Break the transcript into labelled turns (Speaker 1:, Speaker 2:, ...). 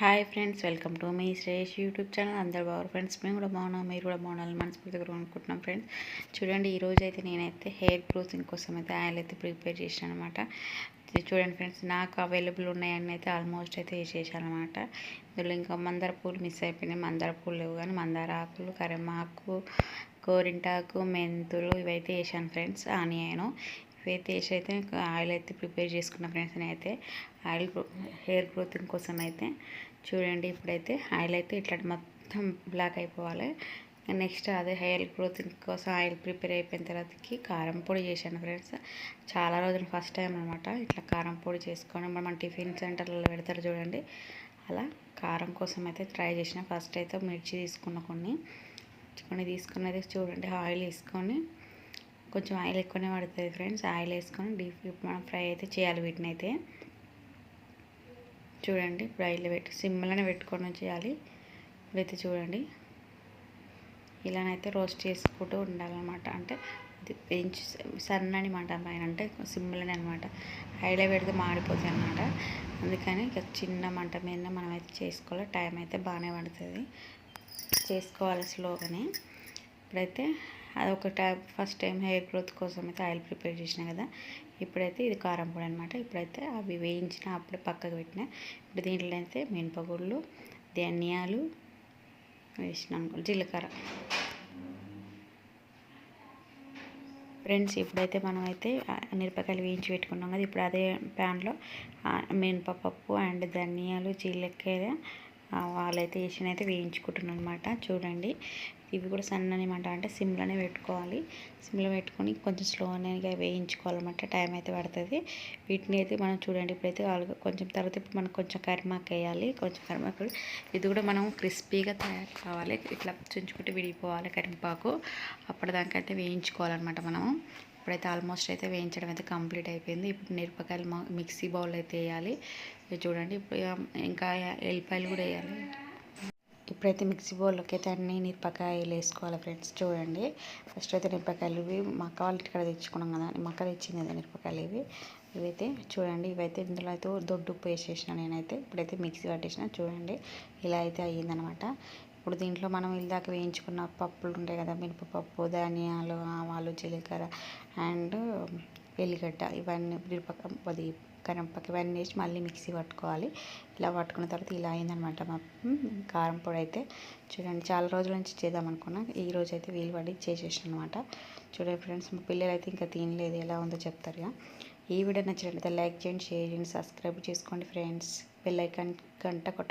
Speaker 1: Hi friends welcome to మీ Shresh YouTube channel. అందరు బాగున్నారు ఫ్రెండ్స్? మేము కూడా బాగున్నాం మీరు కూడా బాగున్నాను మనస్ఫూర్తిగా అనుకుంటున్నాం ఫ్రెండ్స్. చూడండి ఈరోజు అయితే నేనైతే హెయిర్ గ్రోతింగ్ కోసం అయితే ఆయిల్ అయితే ప్రిపేర్ చేశాను అనమాట చూడండి ఫ్రెండ్స్ నాకు అవైలబుల్ ఉన్నాయని అయితే ఆల్మోస్ట్ అయితే వేసేసాను అనమాట ఇందులో ఇంకా మందార పూలు మిస్ అయిపోయినాయి. మందార పూలు లేవు కానీ మందార ఆకులు కరిమాకు గోరింటాకు మెంతులు ఇవైతే వేసాను ఫ్రెండ్స్ ఆనియను. ఇవైతే వేసి అయితే ఆయిల్ అయితే ప్రిపేర్ చేసుకున్న ఫ్రెండ్స్ నేనైతే. ఆయిల్ హెయిర్ గ్రోతింగ్ కోసం అయితే చూడండి ఇప్పుడైతే ఆయిల్ అయితే ఇట్లా మొత్తం బ్లాక్ అయిపోవాలి. నెక్స్ట్ అదే హెయిర్ గ్రోతింగ్ కోసం ఆయిల్ ప్రిపేర్ అయిపోయిన తర్వాతకి కారం పొడి చేశాను ఫ్రెండ్స్. చాలా రోజులు ఫస్ట్ టైం అనమాట ఇట్లా కారం పొడి చేసుకొని మనం టిఫిన్ సెంటర్లలో పెడతారు చూడండి. అలా కారం కోసం అయితే ట్రై చేసిన ఫస్ట్ అయితే మిర్చి తీసుకున్న కొన్ని. కొన్ని తీసుకున్నది చూడండి ఆయిల్ వేసుకొని కొంచెం ఆయిల్ ఎక్కువనే పడుతుంది ఫ్రెండ్స్. ఆయిల్ వేసుకొని డీప్ మనం ఫ్రై అయితే చేయాలి వీటిని అయితే. చూడండి ఇప్పుడు ఆయిల్ పెట్టి సిమ్లోనే పెట్టుకొని చేయాలి. ఇప్పుడైతే చూడండి. ఇలానైతే రోస్ట్ చేసుకుంటూ ఉండాలన్నమాట. అంటే పెంచు పెంచి సన్నని మాట పైన అంటే సిమ్లోనే అనమాట హైలో పెడితే మాడిపోతాయి అనమాట అందుకని చిన్న మంట మీద మనం అయితే చేసుకోవాలి. టైం అయితే బాగానే పడుతుంది. చేసుకోవాలి స్లోగానే. ఇప్పుడైతే అదొక type first time hair growth కోసం అయితే ఆయిల్ ప్రిపేర్ చేసిన కదా. ఇప్పుడైతే ఇది కారం పొడి అనమాట ఇప్పుడైతే అవి వేయించిన అప్పుడే పక్కకు పెట్టిన. ఇప్పుడు దీంట్లో అయితే మినపగుళ్ళు ధనియాలు వేసినాం. జీలకర్ర. ఫ్రెండ్స్ ఇప్పుడైతే మనమైతే మిరపకాయలు వేయించి పెట్టుకున్నాం కదా. ఇప్పుడు అదే ప్యాన్లో మినపప్పు అండ్ ధనియాలు జీలకర్ర వాళ్ళైతే వేసిన అయితే వేయించుకుంటున్నాను అనమాట చూడండి. ఇవి కూడా సన్ననమాట అంటే సిమ్లోనే పెట్టుకోవాలి. సిమ్లో పెట్టుకొని కొంచెం స్లోనే వేయించుకోవాలన్నమాట. టైం అయితే పడుతుంది. వీటిని అయితే మనం చూడండి. ఇప్పుడైతే కొంచెం తర్వాత ఇప్పుడు మనం కొంచెం కరిమాకు వేయాలి. కొంచెం కరిమాకు ఇది కూడా మనం క్రిస్పీగా తయారు కావాలి. ఇట్లా చుంచుకుంటే విడిపోవాలి కరివేపాకు. అప్పటిదాకైతే వేయించుకోవాలన్నమాట మనము ఇప్పుడైతే ఆల్మోస్ట్ అయితే వేయించడం అయితే కంప్లీట్ అయిపోయింది. ఇప్పుడు మిరపకాయలు మిక్సీ బౌల్ అయితే వేయాలి. చూడండి. ఇప్పుడు ఇంకా ఎల్లిపాయలు కూడా వేయాలి. ఇప్పుడైతే మిక్సీ బౌల్లోకి అయితే అన్ని మిరపకాయలు వేసుకోవాలి ఫ్రెండ్స్. చూడండి. ఫస్ట్ అయితే మిరపకాయలు ఇవి మక్క వాళ్ళ ఇక్కడ తెచ్చుకున్నాం కదా మక్క తెచ్చింది కదా మిరపకాయలు ఇవి. ఇవైతే చూడండి ఇవైతే ఇందులో అయితే దొడ్డు ఉప్పు వేసేసిన నేనైతే ఇప్పుడైతే మిక్సీ పట్టేసిన చూడండి. ఇలా అయితే అయ్యిందనమాట ఇప్పుడు దీంట్లో మనం ఇల్దాక వేయించుకున్న పప్పులు ఉంటాయి కదా మినపప్పు ధనియాలు ఆవాలు జీలకర్ర అండ్ ఎల్లిగడ్డ ఇవన్నీ మిరపక అది కరంపకి ఇవన్నీ వేసి మళ్ళీ మిక్సీ పట్టుకోవాలి. ఇలా పట్టుకున్న తర్వాత ఇలా అయిందనమాట మా కారం పొడి అయితే. చూడండి చాలా రోజుల నుంచి చేద్దాం అనుకున్నా. ఈ రోజు అయితే వీలు పడి చేసేసాను అనమాట చూడండి ఫ్రెండ్స్ మా పిల్లలు అయితే ఇంకా తినలేదు. ఎలా ఉందో చెప్తారు ఈ వీడియో నచ్చినట్లయితే లైక్ చేయండి షేర్ చేయండి సబ్స్క్రైబ్ చేసుకోండి ఫ్రెండ్స్. బెల్ ఐకాన్ గంట కొట్టండి.